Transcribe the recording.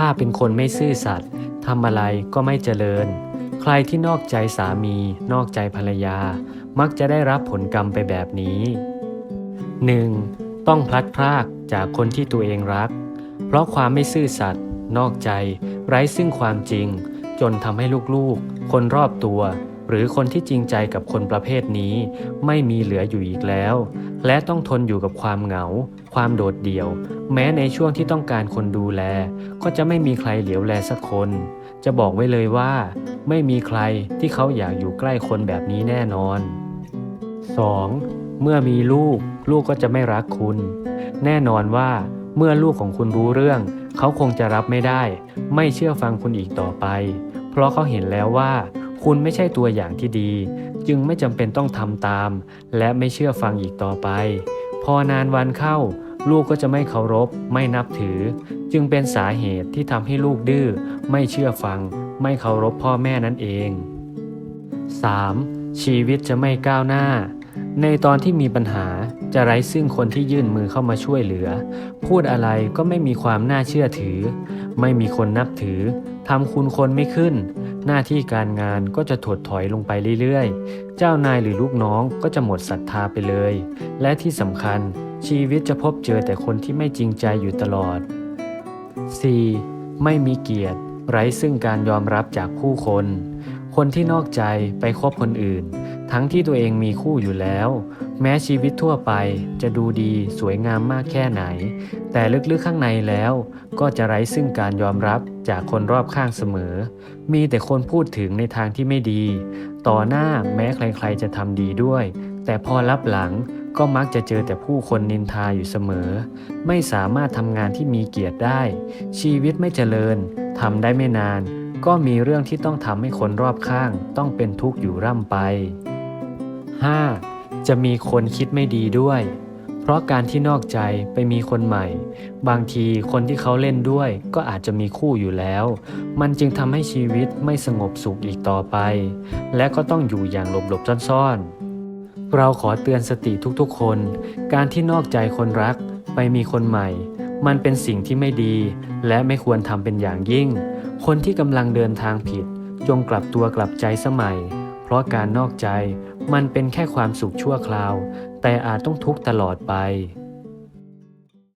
ถ้าเป็นคนไม่ซื่อสัตย์ทำอะไรก็ไม่เจริญ ใครที่นอกใจสามี นอกใจภรรยา มักจะได้รับผลกรรมไปแบบนี้ 1. ต้องพลัดพรากจากคนที่ตัวเองรัก เพราะความไม่ซื่อสัตย์นอกใจ ไร้ซึ่งความจริง จนทำให้ลูกๆ คนรอบตัว หรือคนที่จริงใจกับคนประเภทนี้ ไม่มีเหลืออยู่อีกแล้ว และต้องทนอยู่กับความเหงา ความโดดเดี่ยว แม้ในช่วงที่ต้องการคนดูแล ก็จะไม่มีใครเหลียวแลสักคน จะบอกไว้เลยว่า ไม่มีใครที่เขาอยากอยู่ใกล้คนแบบนี้แน่นอน 2. เมื่อมีลูก ลูกก็จะไม่รักคุณ แน่นอนว่า เมื่อลูกของคุณรู้เรื่อง เขาคงจะรับไม่ได้ ไม่เชื่อฟังคุณอีกต่อไป เพราะเขาเห็นแล้วว่า คุณไม่ใช่ตัวอย่างที่ดี จึงไม่จำเป็นต้องทำตาม และไม่เชื่อฟังอีกต่อไป พอนานวันเข้า ลูกก็จะไม่เคารพ ไม่นับถือ จึงเป็นสาเหตุที่ทำให้ลูกดื้อ ไม่เชื่อฟัง ไม่เคารพพ่อแม่นั่นเอง 3. ชีวิตจะไม่ก้าวหน้า ในตอนที่มีปัญหาจะไร้ซึ่งคนที่ยื่นมือเข้ามาช่วยเหลือ พูดอะไรก็ไม่มีความน่าเชื่อถือ ไม่มีคนนับถือทำคุณคนไม่ขึ้น หน้าที่การงานก็จะถดถอยลงไปเรื่อยๆ เจ้านายหรือลูกน้องก็จะหมดศรัทธาไปเลย และที่สำคัญชีวิตจะพบเจอแต่คนที่ไม่จริงใจอยู่ตลอด 4. ไม่มีเกียรติ ไร้ซึ่งการยอมรับจากผู้คน คนที่นอกใจไปคบคนอื่น ทั้งที่ตัวเองมีคู่อยู่แล้ว แม้ชีวิตทั่วไปจะดูดีสวยงามมากแค่ไหน แต่ลึกๆข้างในแล้ว ก็จะไร้ซึ่งการยอมรับจากคนรอบข้างเสมอ มีแต่คนพูดถึงในทางที่ไม่ดี ต่อหน้าแม้ใครๆจะทำดีด้วย แต่พอรับหลังก็มักจะเจอแต่ผู้คนนินทาอยู่เสมอ ไม่สามารถทำงานที่มีเกียรติได้ ชีวิตไม่เจริญทำได้ไม่นาน ก็มีเรื่องที่ต้องทำให้คนรอบข้าง ต้องเป็นทุกข์อยู่ร่ำไป 5. จะมีคนคิดไม่ดีด้วย เพราะการที่นอกใจไปมีคนใหม่ บางทีคนที่เขาเล่นด้วย ก็อาจจะมีคู่อยู่แล้ว มันจึงทำให้ชีวิตไม่สงบสุขอีกต่อไป และก็ต้องอยู่อย่างหลบๆซ่อนๆ เราขอเตือนสติทุกๆคน การที่นอกใจคนรักไปมีคนใหม่ มันเป็นสิ่งที่ไม่ดี และไม่ควรทำเป็นอย่างยิ่ง คนที่กำลังเดินทางผิด จงกลับตัวกลับใจสมัย เพราะการนอกใจ มันเป็นแค่ความสุขชั่วคราว แต่อาจต้องทุกข์ตลอดไป